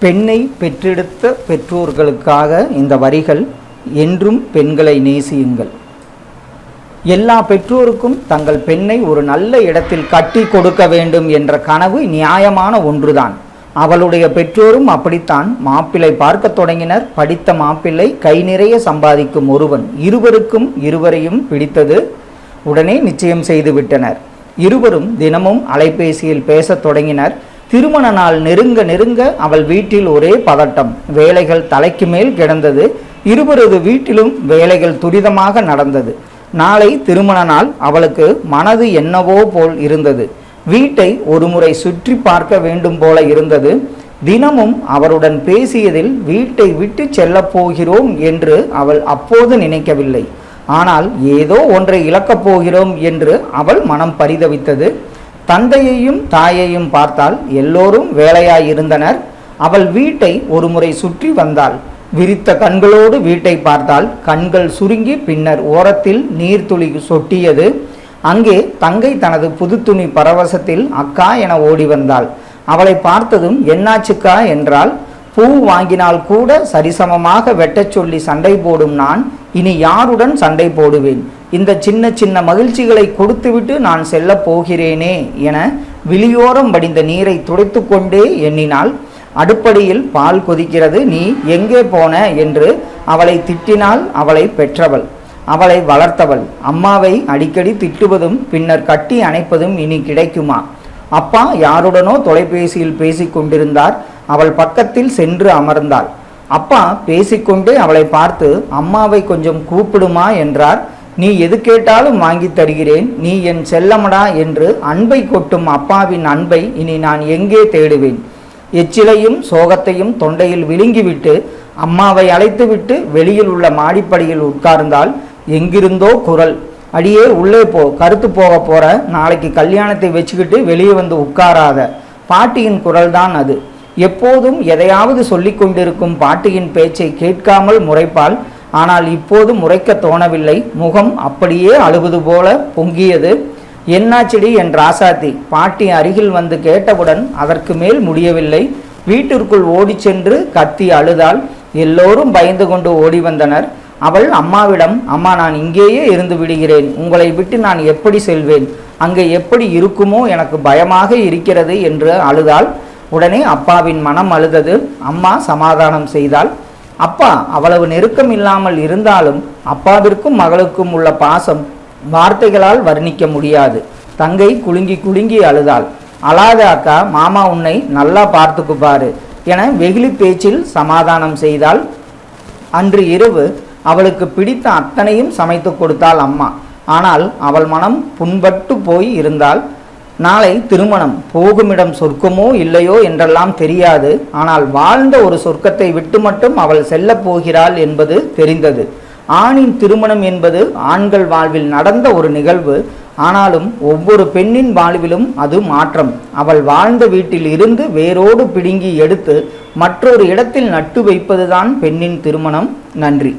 பெண்ணை பெற்றெடுத்த பெற்றோர்களுக்காக இந்த வரிகள் என்றும் பெண்களை நேசியுங்கள். எல்லா பெற்றோருக்கும் தங்கள் பெண்ணை ஒரு நல்ல இடத்தில் கட்டி கொடுக்க வேண்டும் என்ற கனவு நியாயமான ஒன்றுதான். அவளுடைய பெற்றோரும் அப்படித்தான். மாப்பிள்ளை பார்க்க தொடங்கினர். படித்த மாப்பிள்ளை கை நிறைய சம்பாதிக்கும் ஒருவன். இருவருக்கும் இருவரையும் பிடித்தது உடனே நிச்சயம் செய்து விட்டனர். இருவரும் தினமும் அலைபேசியில் பேசத் தொடங்கினர். திருமண நாள் நெருங்க நெருங்க அவள் வீட்டில் ஒரே பதட்டம். வேலைகள் தலைக்கு மேல் கிடந்தது. இருவரது வீட்டிலும் வேலைகள் துரிதமாக நடந்தது. நாளை திருமண நாள். அவளுக்கு மனது என்னவோ போல் இருந்தது. வீட்டை ஒருமுறை சுற்றி பார்க்க வேண்டும் போல இருந்தது. தினமும் அவருடன் பேசியதில் வீட்டை விட்டு செல்லப் போகிறோம் என்று அவள் அப்போது நினைக்கவில்லை. ஆனால் ஏதோ ஒன்றை இழக்கப் போகிறோம் என்று அவள் மனம் பரிதவித்தது. தந்தையையும் தாயையும் பார்த்தால் எல்லோரும் வேலையாயிருந்தனர். அவள் வீட்டை ஒருமுறை சுற்றி வந்தாள். விரித்த கண்களோடு வீட்டை பார்த்தால் கண்கள் சுருங்கி பின்னர் ஓரத்தில் நீர்த்துளி சொட்டியது. அங்கே தங்கை தனது புது துணி பரவசத்தில் அக்கா என ஓடி வந்தாள். அவளை பார்த்ததும் என்னாச்சுக்கா? என்றால் பூ வாங்கினால் கூட சரிசமமாக வெட்டச் சொல்லி சண்டை போடும் நான் இனி யாருடன் சண்டை போடுவேன்? இந்த சின்ன சின்ன மகிழ்ச்சிகளை கொடுத்துவிட்டு நான் செல்ல போகிறேனே என விழியோரம் வடிந்த நீரை துடைத்து கொண்டே எண்ணினாள் அடுப்படியில் பால் கொதிக்கிறது நீ எங்கே போன? என்று அவளை திட்டினால் அவளை பெற்றவள் அவளை வளர்த்தவள். அம்மாவை அடிக்கடி திட்டுவதும் பின்னர் கட்டி அணைப்பதும் இனி கிடைக்குமா? அப்பா யாருடனோ தொலைபேசியில் பேசிக்கொண்டிருந்தார். அவள் பக்கத்தில் சென்று அமர்ந்தாள். அப்பா பேசிக்கொண்டே அவளை பார்த்து அம்மாவை கொஞ்சம் கூப்பிடுமா? என்றார். நீ எது கேட்டாலும் வாங்கி தருகிறேன். நீ என் செல்லமடா என்று அன்பை கொட்டும் அப்பாவின் அன்பை இனி நான் எங்கே தேடுவேன்? எச்சிலையும் சோகத்தையும் தொண்டையில் விழுங்கிவிட்டு அம்மாவை அழைத்துவிட்டு வெளியில் உள்ள மாடிப்படியில் உட்கார்ந்தால் எங்கிருந்தோ குரல் அடியே உள்ளே போ கருத்து போக போற நாளைக்கு கல்யாணத்தை வச்சுக்கிட்டு வெளியே வந்து உட்காராத. பாட்டியின் குரல்தான் அது. எப்போதும் எதையாவது சொல்லி கொண்டிருக்கும் பாட்டியின் பேச்சை கேட்காமல் முறைப்பால் ஆனால் இப்போது முறைக்க தோணவில்லை. முகம் அப்படியே அழுவது போல பொங்கியது. என்னாச்செடி? என் ராசாத்தி பாட்டி அருகில் வந்து கேட்டவுடன் அதற்கு மேல் முடியவில்லை. வீட்டிற்குள் ஓடிச் சென்று கத்தி அழுதால் எல்லோரும் பயந்து கொண்டு ஓடி வந்தனர். அவள் அம்மாவிடம் அம்மா நான் இங்கேயே இருந்து விடுகிறேன். உங்களை விட்டு நான் எப்படி செல்வேன்? அங்கே எப்படி இருக்குமோ எனக்கு பயமாக இருக்கிறது என்று அழுதாள். உடனே அப்பாவின் மனம் அழுதது. அம்மா சமாதானம் செய்தாள். அப்பா அவ்வளவு நெருக்கம் இல்லாமல் இருந்தாலும் அப்பாவிற்கும் மகளுக்கும் உள்ள பாசம் வார்த்தைகளால் வர்ணிக்க முடியாது. தங்கை குலுங்கி குலுங்கி அழுதாள். அழாத அக்கா மாமா உன்னை நல்லா பார்த்துக்குப்பாரு என வெகுளி பேச்சில் சமாதானம் செய்தாள். அன்று இரவு அவளுக்கு பிடித்த அத்தனையும் சமைத்து கொடுத்தாள் அம்மா. ஆனால் அவள் மனம் புண்பட்டு போய் இருந்தால் நாளை திருமணம் போகுமிடம் சொர்க்கமோ இல்லையோ என்றெல்லாம் தெரியாது. ஆனால் வாழ்ந்த ஒரு சொர்க்கத்தை விட்டு மட்டும் அவள் செல்லப் போகிறாள் என்பது தெரிந்தது. ஆணின் திருமணம் என்பது ஆண்கள் வாழ்வில் நடந்த ஒரு நிகழ்வு. ஆனாலும் ஒவ்வொரு பெண்ணின் வாழ்விலும் அது மாற்றம். அவள் வாழ்ந்த வீட்டில் இருந்து வேரோடு பிடுங்கி எடுத்து மற்றொரு இடத்தில் நட்டு வைப்பதுதான் பெண்ணின் திருமணம். நன்றி.